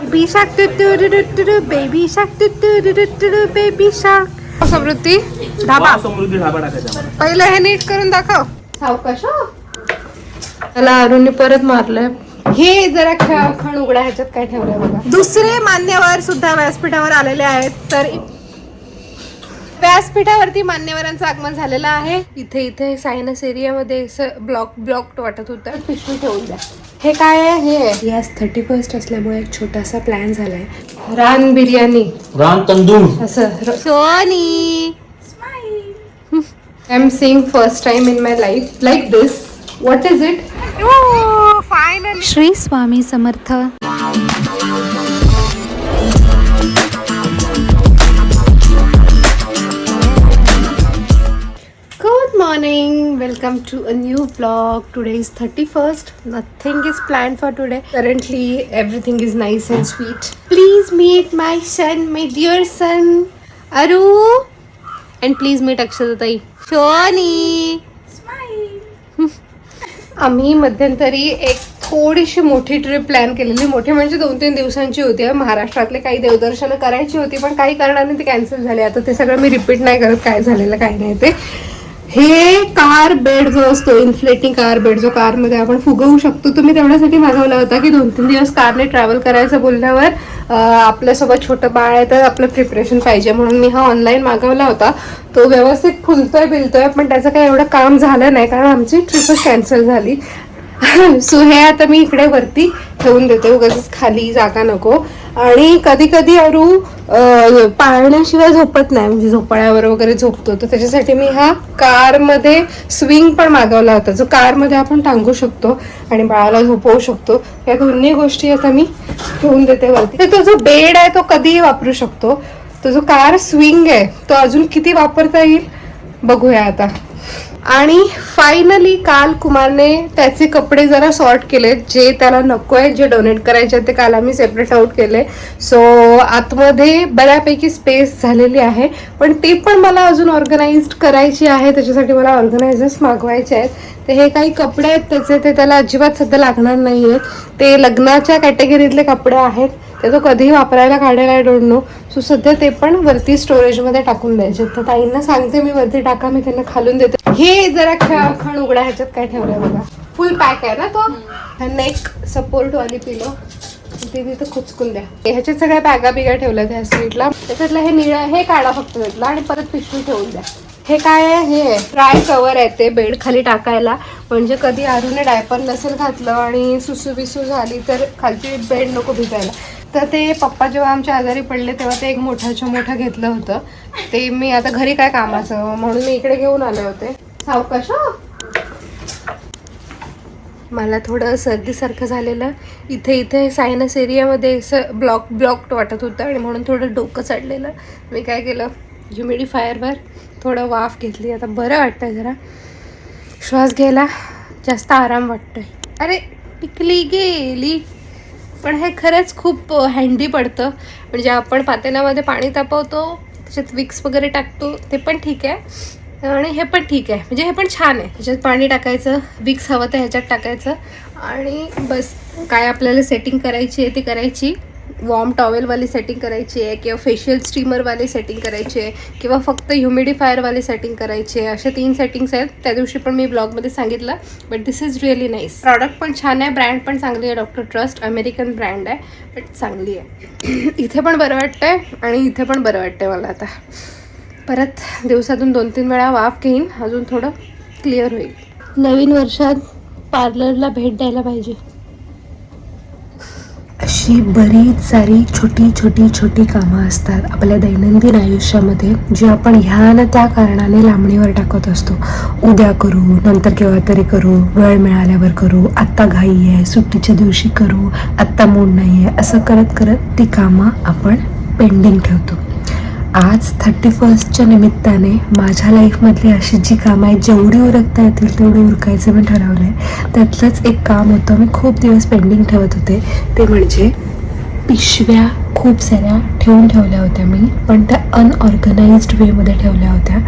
Baby shark baby shark baby shark Samruddhi dhaba. Samruddhi dhaba टाकायचा पहिलं हे नीट करून दाखव. सावकाश. हं. त्याला अरुणने परत मारलंय. हे जरा खेळ खण उघड्या ह्याच्यात काय ठेवलंय बघा. दुसरे मान्यवर सुद्धा व्यासपीठावर आलेले आहेत तर व्यासपीठावरती मान्यवरांचं आगमन झालेलं आहे. इथे इथे सायनस एरियामध्ये असं ब्लॉक ब्लॉक वाटत होतं. पिशवी ठेवून द्या. हे काय आहे? हे यास थर्टी फर्स्ट असल्यामुळे एक छोटासा प्लॅन झालाय. रान बिर्याणी. राम तंदूर. असं. Soni. I am seeing first time in my life like this what is it finally Shri Swami Samarth. Welcome to a new blog today is thirty first nothing is plan for today currently everything is nice and sweet please meet my son my dear son Aru and please meet अक्षरताई Shoni आम्ही मध्यंतरी एक थोडीशी मोठी trip plan केलेली. मोठी म्हणजे दोन तीन दिवसांची होती. महाराष्ट्रातले काही देवदर्शनं करायची होती पण काही कारणाने ते कॅन्सल झाले. आता ते सगळं मी रिपीट नाही करत काय झालेलं काही नाही ते. हे कार बेड जो असतो इन्फ्लेटिंग कार बेड जो कारमध्ये आपण फुगवू शकतो तुम्ही तेवढ्यासाठी मागवला होता की दोन तीन दिवस कारने ट्रॅव्हल करायचं बोलल्यावर आपल्यासोबत छोटं बाळ आहे तर आपलं प्रिपरेशन पाहिजे म्हणून मी हा ऑनलाईन मागवला होता. तो व्यवस्थित फुलतोय बिलतोय पण त्याचं काही एवढं काम झालं नाही कारण आमची ट्रिपच कॅन्सल झाली. सो हे आता मी इकडे वरती ठेवून देते उगाच खाली जागा नको. आणि कधी कधी अरू पाळण्याशिवाय झोपत नाही. म्हणजे झोपाळ्यावर वगैरे झोपतो. तर त्याच्यासाठी मी हा कारमध्ये स्विंग पण मागवला होता. जो कारमध्ये आपण टांगू शकतो आणि बाळाला झोपवू शकतो. या दोन्ही गोष्टी आता मी ठेवून देते वरती. तर तो जो बेड आहे तो कधीही वापरू शकतो. तो जो कार स्विंग आहे तो अजून किती वापरता येईल? बघूया आता. आणि फायनली काल कुमारने त्याचे कपडे जरा सॉर्ट केले जे त्याला नको आहे जे डोनेट करायचे आहेत ते काल आम्ही सेपरेट आउट केले. सो आतमध्ये बऱ्यापैकी स्पेस झालेली आहे. पण ते पण मला अजून ऑर्गनाइज करायची आहे त्याच्यासाठी मला ऑर्गनायझर्स मागवायचे आहेत. तर हे काही कपडे आहेत त्याचे ते त्याला अजिबात सध्या लागणार नाही आहेत ते लग्नाच्या कॅटेगरीतले कपडे आहेत. ते तो कधीही वापरायला काढायला आहे डोंट नो सो सध्या ते पण वरती स्टोरेजमध्ये टाकून द्यायचे तर ताईंना सांगते मी वरती टाका मी त्यांना खालून देते. हे जरा खण उघडा ह्याच्यात काय ठेवलंय बघा. फुल पॅक आहे ना तो? नेक सपोर्ट वाली पिलो ते तिथं खुचकून द्या. ह्याच्यात सगळ्या बॅगा बिगा ठेवल्या त्या साईडला त्याच्यातलं हे निळं हे काढा फक्त त्यातलं आणि परत पिशवी ठेवून द्या. हे काय आहे? हे ड्राय कवर आहे ते बेड खाली टाकायला. म्हणजे कधी आरूने डायपर नसेल घातलं आणि सुसू बिसू झाली तर खालची बेड नको भिजायला. तर ते पप्पा जेव्हा आमच्या आजारी पडले तेव्हा ते एक मोठ्याच्या मोठं घेतलं होतं. ते मी आता घरी काय कामाचं म्हणून मी इकडे घेऊन आले होते. सावकाश हो. मला थोडं सर्दीसारखं झालेलं. इथे इथे सायनस एरियामध्ये असं ब्लॉक ब्लॉक्ड वाटत होतं आणि म्हणून थोडं डोकं चढलेलं. मी काय केलं ह्युमिडिफायरवर थोडं वाफ घेतली. आता बरं वाटतं जरा. श्वास घ्यायला जास्त आराम वाटतोय. अरे टिकली गेली. पण हे खरंच खूप हँडी पडतं. म्हणजे आपण पातेल्यामध्ये पाणी तापवतो त्याच्यात विक्स वगैरे टाकतो ते पण ठीक आहे. आणि हे पण ठीक आहे. म्हणजे हे पण छान आहे. त्याच्यात पाणी टाकायचं विक्स हवं तर ह्याच्यात टाकायचं. आणि बस काय आपल्याला सेटिंग करायची आहे ती करायची. वॉर्म टॉवेलवाली सेटिंग करायची आहे किंवा फेशियल स्टीमरवाली सेटिंग करायची आहे किंवा फक्त ह्युमिडिफायरवाली सेटिंग करायची आहे. अशा तीन सेटिंग्स आहेत. त्या दिवशी पण मी ब्लॉगमध्ये सांगितलं. But this is really nice product पण छान आहे. ब्रँड पण चांगली आहे. डॉक्टर ट्रस्ट अमेरिकन ब्रँड आहे. बट चांगली आहे. इथे पण बरं वाटतंय आणि इथे पण बरं वाटतंय मला आता. परत दिवसातून दोन तीन वेळा वाफ घेईन. अजून थोडं क्लिअर होईल. नवीन वर्षात पार्लरला भेट द्यायला पाहिजे. अशी बरीच सारी छोटी छोटी छोटी कामं असतात आपल्या दैनंदिन आयुष्यामध्ये जी आपण ह्या ना त्या कारणाने लांबणीवर टाकत असतो. उद्या करू नंतर केव्हा तरी करू वेळ मिळाल्यावर करू आत्ता घाई आहे सुट्टीच्या दिवशी करू आत्ता मूड नाही आहे असं करत करत ती कामं आपण पेंडिंग ठेवतो. आज थर्टी फर्स्टच्या निमित्ताने माझ्या लाईफमधली अशी जी कामं आहेत जेवढी उरकता येतील तेवढी उरकायचं मी ठरवलं आहे त्यातलंच एक काम होतं मी खूप दिवस पेंडिंग ठेवत होते. ते म्हणजे पिशव्या खूप साऱ्या ठेवून ठेवल्या होत्या मी पण त्या अनऑर्गनाइज्ड वेमध्ये ठेवल्या होत्या.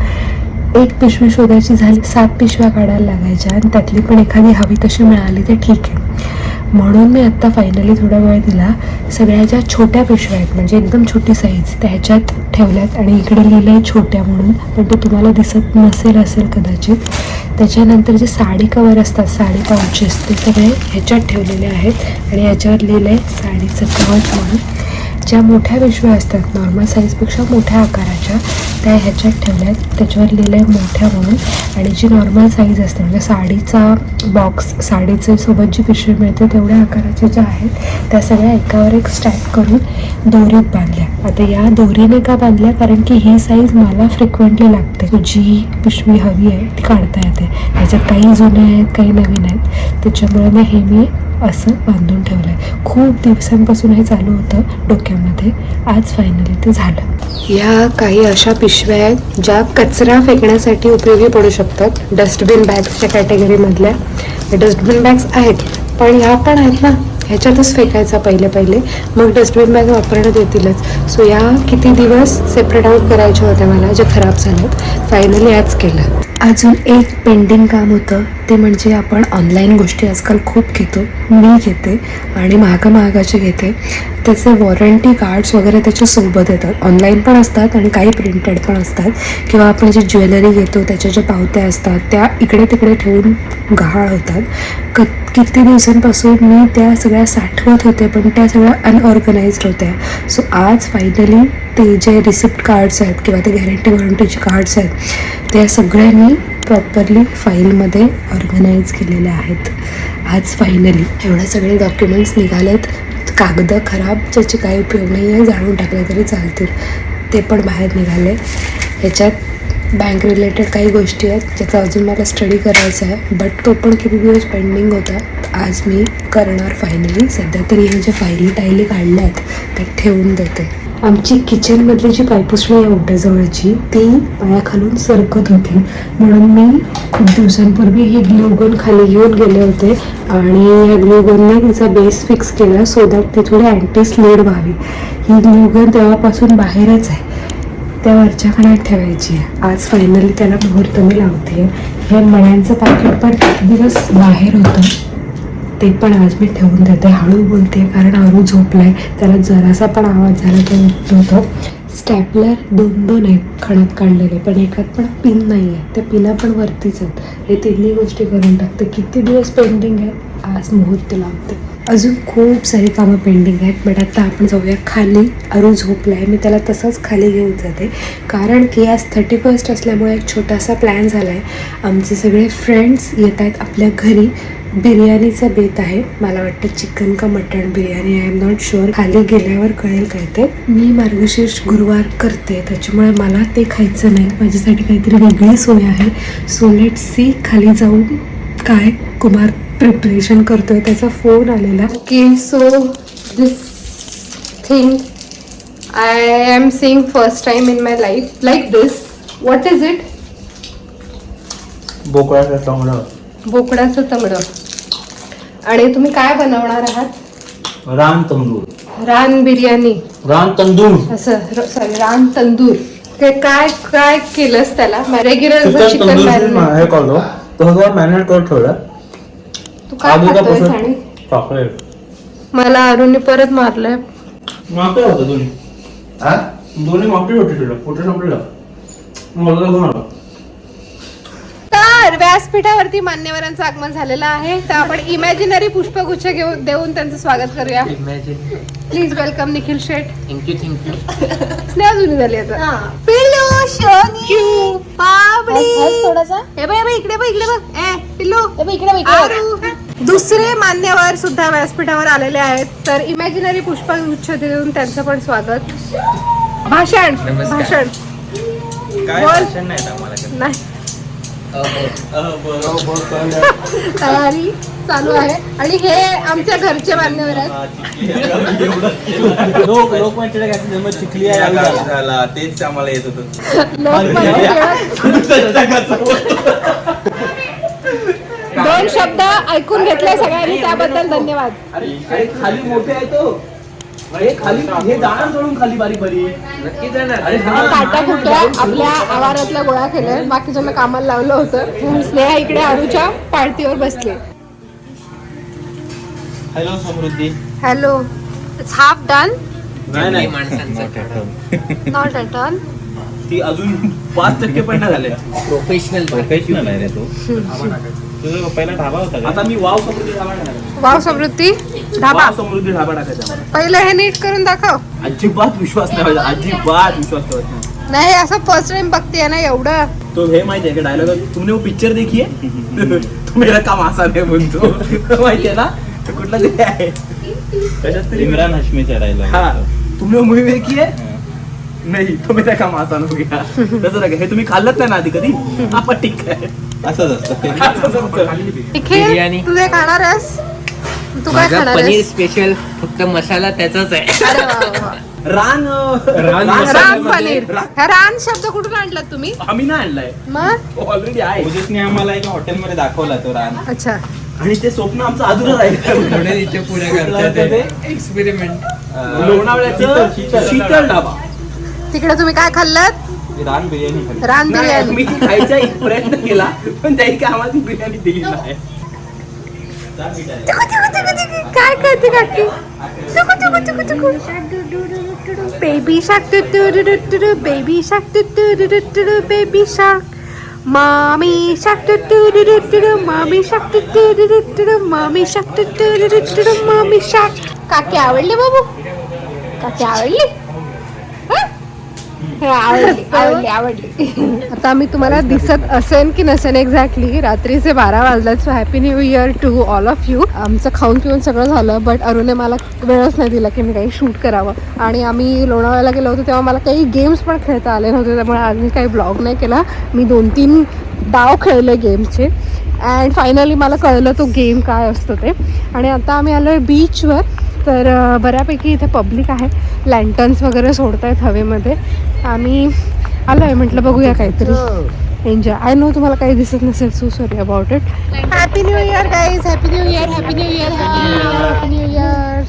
एक पिशवी शोधायची झाली सात पिशव्या काढायला लागायच्या आणि त्यातली पण एखादी हवी तशी मिळाली तर ठीक आहे. म्हणून मी आत्ता फायनली थोडा वेळ दिला. सगळ्या ज्या छोट्या पिशव्या आहेत. म्हणजे एकदम छोटी साईज त्या ह्याच्यात ठेवल्यात आणि इकडे लिहिलं आहे छोट्या म्हणून. पण ते तुम्हाला दिसत नसेल असेल कदाचित. त्याच्यानंतर जे साडी कवर असतात साडी पाऊचेस ते सगळे ह्याच्यात ठेवलेले आहेत. आणि ह्याच्यावर लिहिलं आहे साडीचं कवच म्हणून. ज्या मोठ्या पिशव्या असतात नॉर्मल साईजपेक्षा मोठ्या आकाराच्या त्या ह्याच्यात ठेवल्या आहेत त्याच्यावर लिहिलं आहे मोठ्या म्हणून. आणि जी नॉर्मल साईज असते म्हणजे साडीचा बॉक्स साडीचे सोबत जी पिशवी मिळते तेवढ्या आकाराच्या ज्या आहेत त्या सगळ्या एकावर एक स्टॅक करून दोरीत बांधल्या. आता या दोरीने का बांधल्या? कारण की ही साईज मला फ्रिक्वेंटली लागते. जी पिशवी हवी आहे ती काढता येते. ह्याच्यात काही जुने आहेत काही नवीन आहेत. त्याच्यामुळे मग हे मी असं बांधून ठेवलं आहे खूप दिवसांपासून हे चालू होतं डोक्यामध्ये. आज फायनली ते झालं. ह्या काही अशा पिशव्या आहेत ज्या कचरा फेकण्यासाठी उपयोगी पडू शकतात. डस्टबिन बॅग्सच्या कॅटेगरीमधल्या डस्टबिन बॅग्स आहेत पण ह्या पण आहेत ना. ह्याच्यातच फेकायचा पहिले पहिले. मग डस्टबिन बॅग वापरण्यात येतीलच. सो या किती दिवस सेपरेट आऊट करायच्या होत्या मला जे खराब झाल्यात फायनली आज केलं. अजून एक पेंडिंग काम होतं ते म्हणजे आपण ऑनलाईन गोष्टी आजकाल खूप घेतो. मी घेते आणि महागा महागाचे घेते. त्याचे वॉरंटी कार्ड्स वगैरे त्याच्या सोबत येतात. ऑनलाईन पण असतात आणि काही प्रिंटेड पण असतात. किंवा आपण जे ज्वेलरी घेतो त्याच्या ज्या पावत्या असतात त्या इकडे तिकडे ठेवून गहाळ होतात. क किती दिवसांपासून मी त्या सगळ्या साठवत होते पण त्या सगळ्या अनऑर्गनाइज्ड होत्या. सो आज फायनली ते जे रिसिप्ट कार्ड्स आहेत किंवा ते गॅरंटी वॉरंटीचे कार्ड्स आहेत त्या सगळ्या मी प्रॉपरली फाईलमध्ये ऑर्गनाईज केलेल्या आहेत. आज फायनली एवढे सगळे डॉक्युमेंट्स निघालेत. कागद खराब ज्याचे काही उपयोग नाही आहे जाणून टाकले तरी चालतील. ते पण बाहेर निघाले. ह्याच्यात बँक रिलेटेड काही गोष्टी आहेत ज्याचा अजून मला स्टडी करायचा आहे. बट तो पण किती दिवस पेंडिंग होता. आज मी करणार फायनली सध्या तरी ह्या ज्या फायली टायली काढल्या आहेत त्या ठेवून देते. आमची किचनमधली जी पायपुसणी आहे ओट्याजवळची ती पायाखालून सरकत होती. म्हणून मी खूप दिवसांपूर्वी ही ग्लुगन खाली घेऊन गेले होते आणि या ग्लुगनने तिचा बेस फिक्स केला सो दॅट ती थोडी अँटी स्लेड व्हावी. ही ग्लुगन तेव्हापासून बाहेरच आहे. त्या वरच्या खणात ठेवायची. आहे आज फायनली त्याला मुहूर्त मी लावते हे मण्यांचं पाकिट पण किती दिवस बाहेर होतं. ते पण आज मी ठेवून देते. हळू बोलते कारण अरू झोपलाय. त्याला जरासा पण आवाज झाला तर उठतो होतो स्टॅपलर दोन दोन आहेत खणात काढलेले पण एकात पण पिन नाही आहे त्या पिना पण वरतीच आहेत. हे तिन्ही गोष्टी करून टाकते. किती दिवस पेंटिंग आहेत? आज मुहूर्त लावते. अजून खूप सारी कामं पेंडिंग आहेत बट आता आपण जाऊया खाली. अरू झोपला आहे मी त्याला तसंच खाली घेऊन जाते. कारण की आज थर्टी फर्स्ट असल्यामुळे एक छोटासा प्लॅन झाला आहे आमचे सगळे फ्रेंड्स येत आहेत आपल्या घरी. बिर्याणीचा बेत आहे. मला वाटतं चिकन का mutton biryani I am not sure खाली गेल्यावर कळेल काय ते मी मार्गशीर्ष गुरुवार करते त्याच्यामुळे मला ते खायचं नाही. माझ्यासाठी काहीतरी वेगळी सोय आहे. सो लेट सी खाली जाऊन काय कुमार प्रिपरेशन करतोय त्याचा फोन आलेला. Okay so this thing I am seeing first time in my life like this what is it बोकळाचा टोंगडं बोकडाचं तंगडं. आणि तुम्ही काय बनवणार आहात? रान तंदूर. रान बिर्याणी. रान तंदूर. असं सॉरी रान तंदूर. ते काय काय केलंस त्याला? रेग्युलर चिकन तंदूर मॅरिनेट हे करतो तो सगळं मॅरिनेट करून ठेवलं. का खातोयस पसंत आणि? चॉकलेट मला अरुणने परत मारलंय. होतं दोन्ही. हा? दोन्ही मागते होते तुला. कुठे संपलेलं. मला घेऊन आलो तर व्यासपीठावरती मान्यवरांचं आगमन झालेलं आहे. तर आपण इमॅजिनरी पुष्पगुच्छ घेऊन देऊन त्यांचं स्वागत करूया. Please welcome Nikhil Sheth. Thank you thank you Sneha जुनी झाली आता. पिल्लू शोनी पापडी थोडासा. हे बघ हे बघ, इकडे बघ इकडे बघ. ए पिल्लू. हे बघ, इकडे बघ. आरू. दुसरे मान्यवर सुद्धा व्यासपीठावर आलेले आहेत. तर इमॅजिनरी पुष्पगुच्छ देऊन त्यांचं पण स्वागत. भाषण भाषण. काय बोल. भाषण नाही तयारी चालू आहे. आणि हे आमच्या घरचे मान्यवर आहेत. लोक लोक म्हणजे चिखली झाला. तेच आम्हाला येत होतं. लोकमान्य टिळक दोन शब्द ऐकून घेतले सगळ्यांनी त्याबद्दल धन्यवाद. खाली मोठे आहे तो. हे खाली हे जाणार सोडून खाली बारीक बारीक नक्की जाणार. अरे. काटा आपल्या आवारातल्या गोळा केल्या. बाकीच्यांना कामाला लावलं होतं. स्नेहा इकडे आरूच्या पार्टीवर बसली. Hello Samruddhi. Hello. It's half done नाही नाही. नॉट अ टन ती अजून पाच टक्के पण नाही झाले प्रोफेशनल प्रोफेशनल आहे रे तू. तुझा पहिला ढाबा होता का? आता मी वाव समृद्धी ढाबा टाकायचा वाव समृद्धी ढाबा वाव समृद्धी ढाबा टाकायचा मला. पहिलं हे नीट करून दाखव. अजिबात विश्वास नाही व्हायचा अजिबात विश्वास ठेवत नाही. नाही असं फर्स्ट टाइम बघते ना एवढं. तो हे माहिती आहे का डायलॉग तुमने वो पिक्चर देखी है? तो मेरा काम आसान है म्हणतो. माहिती आहे ना? तो कुठला तरी आहे. कशात तरी? इम्रान हश्मीचा डायलॉग हा. तुमने वो मूवी देखी है? नाही तो मेरा काम आसान हो गया तसं नाही का? हे तुम्ही खाल्लत नाही ना आधी कधी? आपण ठीक आहे. असंच असतं. बिर्याणी. तू खाणार आहेस? तू काय माझा खाणार पनीर आहेस स्पेशल फक्त मसाला त्याचाच आहे. अरे वा, वा, वा. रान अं, रान रान पनीर. रा- हा रान शब्द कुठून आणलात तुम्ही? आम्ही नाही आणलाय. मग? ऑलरेडी आहे. ओजसने आम्हाला एका हॉटेलमध्ये दाखवला तो रान. अच्छा. आणि ते स्वप्न आमचं अधुरं राहिलं. इथे पुढे कुठलं होतं ते? एक्सपेरिमेंट लोणावळ्याचं शीतल- शीतल ढाबा. तिकडे तुम्ही काय खाल्लात? रान बिर्याणी. रान बिर्याणी मी ती खायचा एक प्रयत्न केला पण त्याही ती बिर्याणी दिली नाही काय करते काकी चुकू चुकू चुकू चुकू बेबी शाक बेबी शाक बेबी शाक मामी शाक मामी शाक मामी शाक मामी शाक काकी आवडली बाबू काकी आवडली हं? हा, आवडली आवडली आता मी तुम्हाला दिसत असेल की नसेल एक्झॅक्टली रात्रीचे बारा वाजल्यात so happy new year to all of you आमचं खाऊन पिऊन सगळं झालं बट अरुणे मला वेळच नाही दिला की मी काही शूट करावं. आणि आम्ही लोणावळ्याला गेलो होतो तेव्हा मला काही गेम्स पण खेळता आले नव्हते त्यामुळे आज मी काही ब्लॉग नाही केला. मी दोन तीन डाव खेळले गेमचे अँड फायनली मला कळलं तो गेम काय असतो ते. आणि आता आम्ही आलो आहे बीचवर तर बऱ्यापैकी इथे पब्लिक आहे. लँटन्स वगैरे सोडत आहेत हवेमध्ये. आम्ही आलो आहे म्हटलं बघूया काहीतरी. एन्जॉय आय नो तुम्हाला काही दिसत नसेल so sorry about it happy new year guys happy new year happy new year happy new year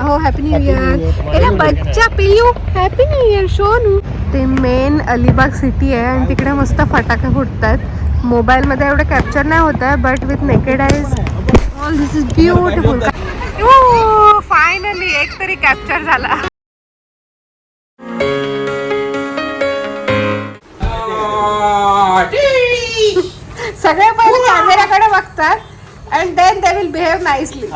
हो हॅपी न्यू इयर एला बच्चा Piyu. Happy new year Shonu ते मेन अलिबाग सिटी आहे आणि तिकडे मस्त फटाके फुटतात मोबाईलमध्ये एवढं कॅप्चर नाही होत आहे but with naked eyes all this is beautiful finally एक तरी कॅप्चर झाला. सगळे पहिले कॅमेराकडे बघतात and then they will behave nicely